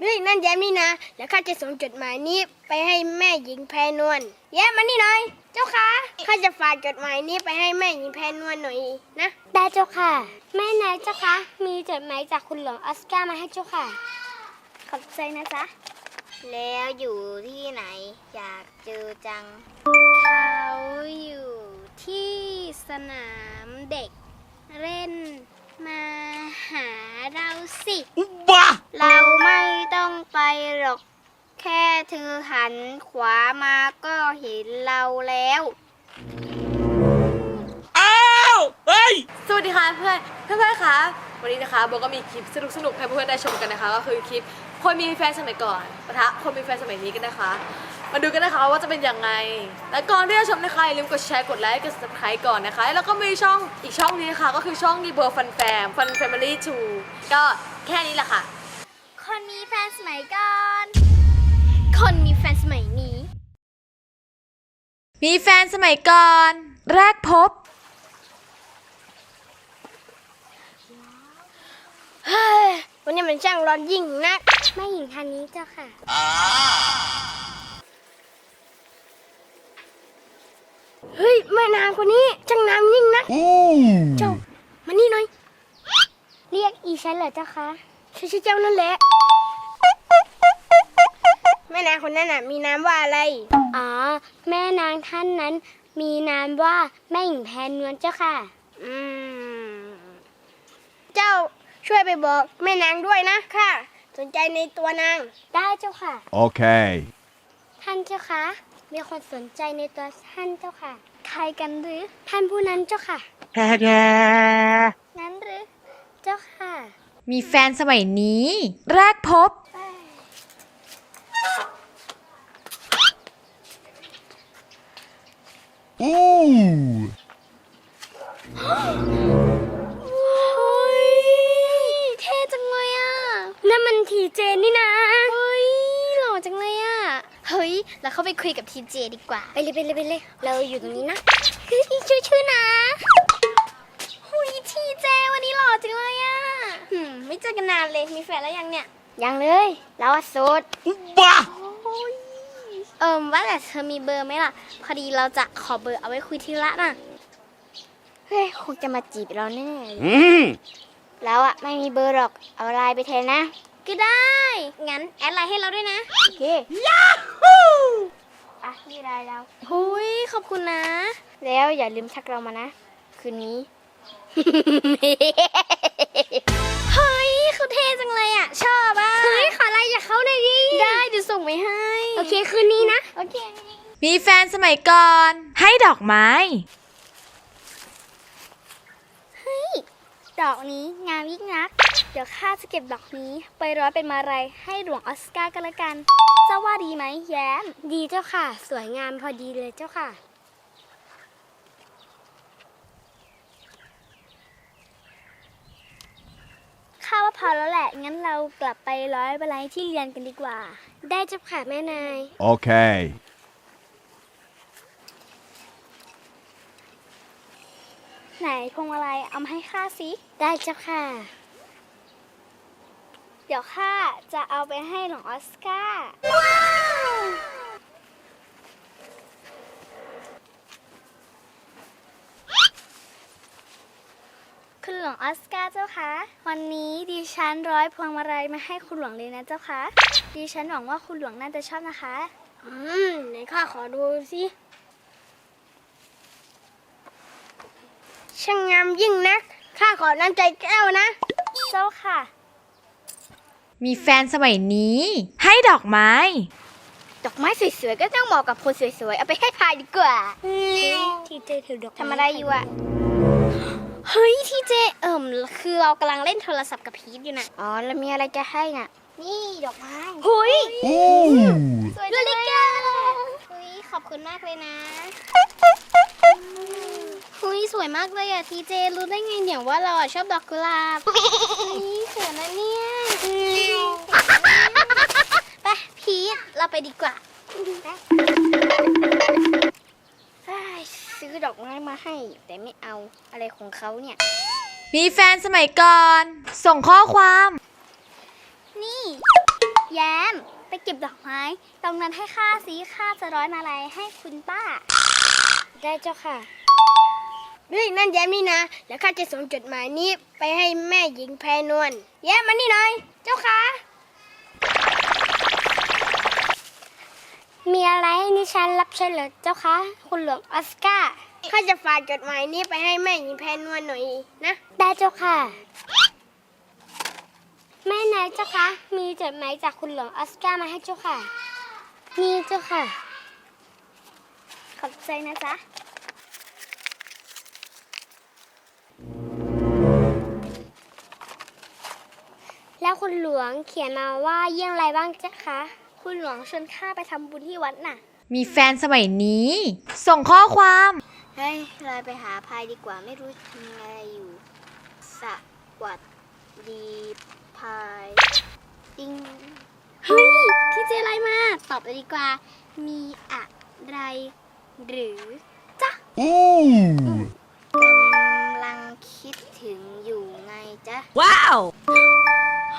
เฮ้ยนั่นแย้มนี่นะแล้วข้าจะส่งจดหมายนี้ไปให้แม่หญิงแพรนวลแย้มมานี่หน่อย เจ้าค่ะข้าจะฝากจดหมายนี้ไปให้แม่หญิงแพรนวลหน่อยนะได้เจ้าค่ะ แม่นายเจ้าคะมีจดหมายจากคุณหลวงออสการ์มาให้เจ้าค่ะ ขอบใจนะจ๊ะแล้วอยู่ที่ไหน อยากเจอจัง เขาอยู่ที่สนามเด็กเล่น มาหาเราสิเราไม่ต้องไปหรอก แค่เธอหันขวามาก็เห็นเราแล้ว อ้าวเฮ้ย สวัสดีค่ะเพื่อนเพื่อนเพื่อนๆคะวันนี้นะคะโบก็มีคลิปสนุกสนุกๆให้เพื่อนๆได้ชมกันนะคะ ก็คือคลิปคนมีแฟนสมัยก่อนปะทะคนมีแฟนสมัยนี้กันนะคะ มาดูกันนะคะว่าจะเป็นยังไง และก่อนที่จะชมนะคะอย่าลืมกดแชร์กดไลค์กด subscribe ก่อนนะคะ แล้วก็มีช่องอีกช่องนี้นะคะก็คือช่องดีเบอร์ฟันแฟมฟันแฟมิลี่ทูก็แค่นี้แหละค่ะ คนมีแฟนสมัยก่อน คนมีแฟนสมัยนี้ มีแฟนสมัยก่อน แรกพบ เฮ้ยวันนี้มันช่างร้อนยิ่งนักแม่หญิงทางนี้เจ้าค่ะ เฮ้ยแม่ นางคนนี้ช่างน้ำยิ่งนักเจ้ามานี่หน่อย เรียกอีฉันเหรอเจ้าคะใช่ใช่เจ้านั่นแหละ แม่นางคนนั้นน่ะ มีน้ำว่าอะไร อ๋อ แม่นางท่านนั้น มีนามว่าแม่หญิงแพนนวลเจ้าค่ะ อืม เจ้าช่วยไปบอกแม่นางด้วยนะค่ะ สนใจในตัวนาง ได้เจ้าค่ะ Okay. ท่านเจ้าคะมีคนสนใจในตัวท่านเจ้าค่ะ ใครกันหรือ ท่านผู้นั้นเจ้าค่ะนั้นหรือ เจ้าค่ะ มีแฟนสมัยนี้ แรกพบ Ooh. เฮ้ย เท่จังเลยอะนั่นมันทีเจนี่นะ เฮ้ย หล่อจังเลยอะ เฮ้ยแล้วเข้าไปคุยกับทีเจดีกว่า ไปเลยไปเลยไปเลย เราอยู่ตรงนี้นะเฮ้ยชื่อชื่อนะหุยทีเจวันนี้หล่อจังเลยอะหืมไม่เจอกันนานเลย มีแฟนแล้วยังเนี่ย ยังเลย เราอะโสดบ้าเอิมว่าแต่เธอมีเบอร์ไหมล่ะ พอดีเราจะขอเบอร์เอาไว้คุยทีละน่ะ เฮ้ย คงจะมาจีบเราแน่เลยอืมเราอะไม่มีเบอร์หรอก เอาไลน์ไปแทนนะ ก็ได้ งั้นแอดไลน์ให้เราด้วยนะ โอเคอะนี่ไลน์เราหุยขอบคุณนะ แล้วอย่าลืมทักเรามานะ คืนนี้ เฮ้ยเขาเท่จังเลยอะ ชอบอะ เฮ้ย ขอไลน์จากเขาหน่อยดิ ได้เดี๋ยวส่งไปให้ โอเค คืนนี้นะ โอเค มีแฟนสมัยก่อน ให้ดอกไม้ดอกนี้งามยิ่งนัก เดี๋ยวข้าจะเก็บดอกนี้ ไปร้อยเป็นมาลัยให้หลวงออสการ์กันละกัน เจ้าว่าดีไหมแย้ม ดีเจ้าค่ะ สวยงามพอดีเลยเจ้าค่ะ ข้าว่าพอแล้วแหละ งั้นเรากลับไปร้อยมาลัยที่เรียนกันดีกว่า ได้เจ้าค่ะแม่นาย Okay. ไหนพวงมาลัยเอามาให้ข้าสิ ได้เจ้าค่ะเดี๋ยวข้าจะเอาไปให้หลวงออสการ์ว้าวคุณหลวงออสการ์เจ้าคะ วันนี้ดิฉันร้อยพวงมาลัยมาให้คุณหลวงเลยนะเจ้าคะดิฉันหวังว่าคุณหลวงน่าจะชอบนะคะ อืมไหนข้าขอดูสิช่างงามยิ่งนักข้าขอน้ำใจแก้วนะ เจ้าค่ะ มีแฟนสมัยนี้ ให้ดอกไม้ ดอกไม้สวยๆ ก็ต้องเหมาะกับคนสวยๆ เอาไปให้พายดีกว่า ทีเจถือดอกไม้ทำอะไรอยู่อะเฮ้ยทีเจเอิ่มคือเรากำลังเล่นโทรศัพท์กับพีทอยู่น่ะอ๋อแล้วมีอะไรจะให้น่ะ นี่ดอกไม้หุย Ooh. สวยจังเลยอะหุยขอบคุณมากเลยนะ หุยสวยมากเลยอะทีเจรู้ได้ไงเนี่ยว่าเราอะชอบดอกกุหลาบหุยเขินนะเนี่ยไปพีทเราไปดีกว่าเฮ้ยซื้อดอกไม้มาให้ แต่ไม่เอาอะไรของเขาเนี่ย มีแฟนสมัยก่อน ส่งข้อความ นี่ไปเก็บดอกไม้ ตรงนั้นให้ข้าสิข้าจะร้อยมาลัยให้คุณป้า ได้เจ้าค่ะเฮ้ยนั่นแย้มนี่นะ แล้วข้าจะส่งจดหมายนี้ไปให้แม่หญิงแพนวลแย้มมานี่หน่อย เจ้าค่ะ มีอะไรให้นิฉันรับใช่เหรอเจ้าคะคุณหลวงออสการ์ข้าจะฝากจดหมายนี้ไปให้แม่หญิงแพนวลหน่อยนะ ได้เจ้าค่ะ แม่นายเจ้าคะ มีจดหมายจากคุณหลวงออสการ์มาให้เจ้าค่ะนี่เจ้าค่ะ อบใจนะจ๊ะแล้วคุณหลวงเขียนมาว่าเยี่ยงไรบ้างจ๊ะคะ คุณหลวงชวนข้าไปทำบุญที่วัดน่ะ มีแฟนสมัยนี้ ส่งข้อความ เฮ้ยไลน์ไปหาพายดีกว่าไม่รู้ทำอะไรอยู่ สวัสดีพายติงเฮ้ยที่เจอะไรมา ตอบเลยดีกว่า มีอะไร หรือจ๊ะ Ooh. กำลังคิดถึงอยู่ไงจ๊ะ ว้าว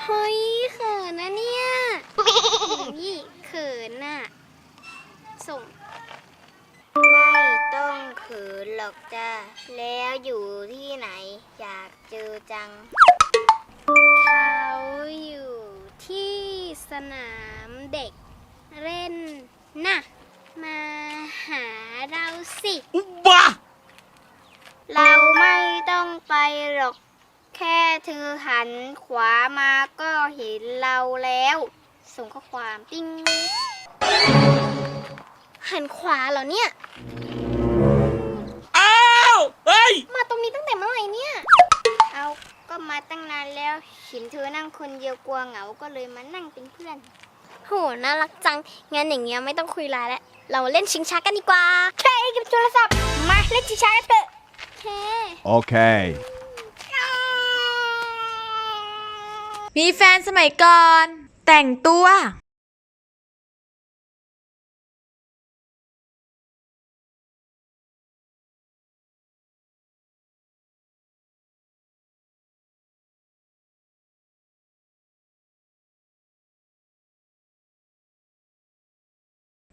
เฮ้ยเขินนะเนี่ยนี่เขินน่ะ ส่ง ไม่ต้องเขินหรอกจ้าแล้วอยู่ที่ไหน อยากเจอจัง เขาอยู่ที่สนามเด็กเล่นน่ะมาหา เราสิบ้าเราไม่ต้องไปหรอก แค่เธอหันขวามาก็เห็นเราแล้ว ส่งข้อความติ้งหันขวาเหรอเนี่ย อ้าวเฮ้ย มาตรงนี้ตั้งแต่เมื่อไหร่เนี่ย เอาก็มาตั้งนานแล้วเห็นเธอนั่งคนเดียวกลัวเหงาก็เลยมานั่งเป็นเพื่อน โห น่ารักจัง งั้นอย่างเงี้ยไม่ต้องคุยไลน์แล้ว เราเล่นชิงช้ากันดีกว่าใช่กับโทรศัพท์ มาเล่นชิงช้ากันเถอะโอเค Okay. มีแฟนสมัยก่อน แต่งตัว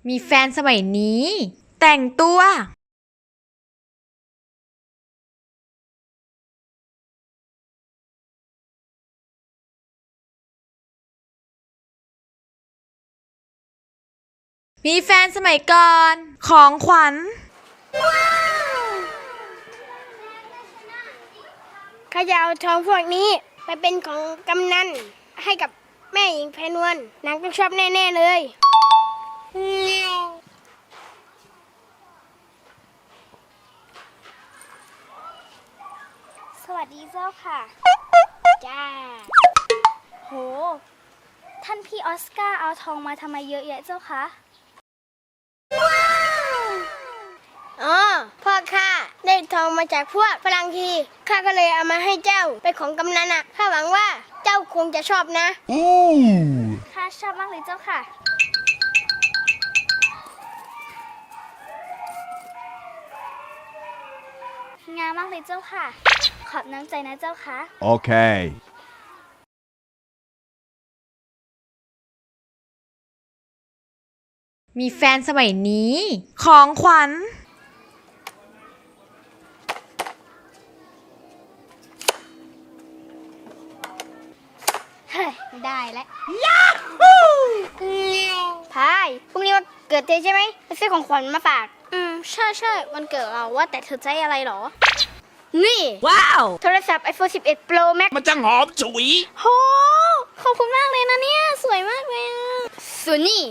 มีแฟนสมัยนี้ แต่งตัวมีแฟนสมัยก่อน ของขวัญ ข้าจะเอาทองพวกนี้ไปเป็นของกำนันให้กับแม่หญิงแพรนวลนางต้องชอบแน่ ๆ เลย สวัสดีเจ้าค่ะ จ้า โห ท่านพี่ออสการ์เอาทองมาทำไมเยอะแยะเจ้าคะอ๋อพ่อข้าได้ทองมาจากพวกฝรั่งทีข้าก็เลยเอามาให้เจ้าเป็นของกำนันอะข้าหวังว่าเจ้าคงจะชอบนะ Ooh. ข้าชอบมากเลยเจ้าค่ะ งามมากเลยเจ้าค่ะ ขอบน้ำใจนะเจ้าค่ะ Okay. มีแฟนสมัยนี้ ของขวัญ เฮ้ยได้แล้วพายพรุ่งนี้วันเกิดเธอใช่ไหมไปซื้อของขวัญมาฝากอืม ใช่ใช่วันเกิดเราว่าแต่เธอใจอะไรหรอ นี่ ว้าว โทรศัพท์ iPhone 11 Pro Max มันจังหอมฉุย โห ขอบคุณมากเลยนะเนี่ย สวยมากเลยอะส่วนนี่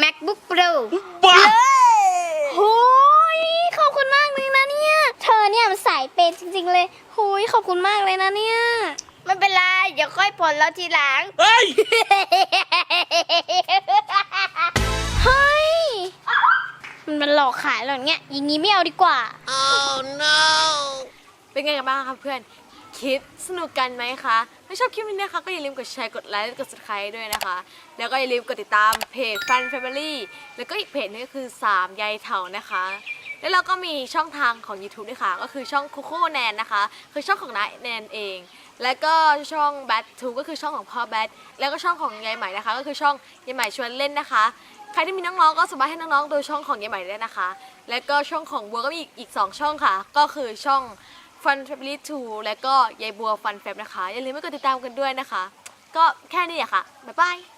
MacBook Pro บ้า โหยขอบคุณมากเลยนะเนี่ย เธอเนี่ยมันสายเปย์จริง ๆ เลยโหยขอบคุณมากเลยนะเนี่ย ไม่เป็นไรเดี๋ยวค่อยผ่อนแล้วทีหลัง เฮ้ย เมันมันหลอกขายเหรอเนี่ยอย่างนี้ไม่เอาดีกว่าเป็นไงกันบ้างคะเพื่อนคิดสนุกกันไหมคะ ถ้าชอบคลิปนี้นะคะ ก็อย่าลืมกดแชร์ กดไลค์ กด subscribe ด้วยนะคะ แล้วก็อย่าลืมกดติดตามเพจ Fun Family แล้วก็อีกเพจนึงก็คือ 3 ยายเถานะคะ แล้วเราก็มีช่องทางของ YouTube ด้วยค่ะ ก็คือช่อง Coco Nan นะคะ คือช่องของน้าแนนเอง และก็ช่องแบททูก็คือช่องของพ่อแบท แล้วก็ช่องของยายใหม่นะคะ ก็คือช่องยายใหม่ชวนเล่นนะคะ ใครที่มีน้องๆก็สบายให้น้องๆดูช่องของยายใหม่ได้นะคะ และก็ช่องของบัวก็มีอีกอีกสองช่องค่ะ ก็คือช่อง Fun Family 2และก็ยายบัว Fun Fam นะคะ อย่าลืมไปกดติดตามกันด้วยนะคะ ก็แค่นี้อะค่ะ บ๊ายบาย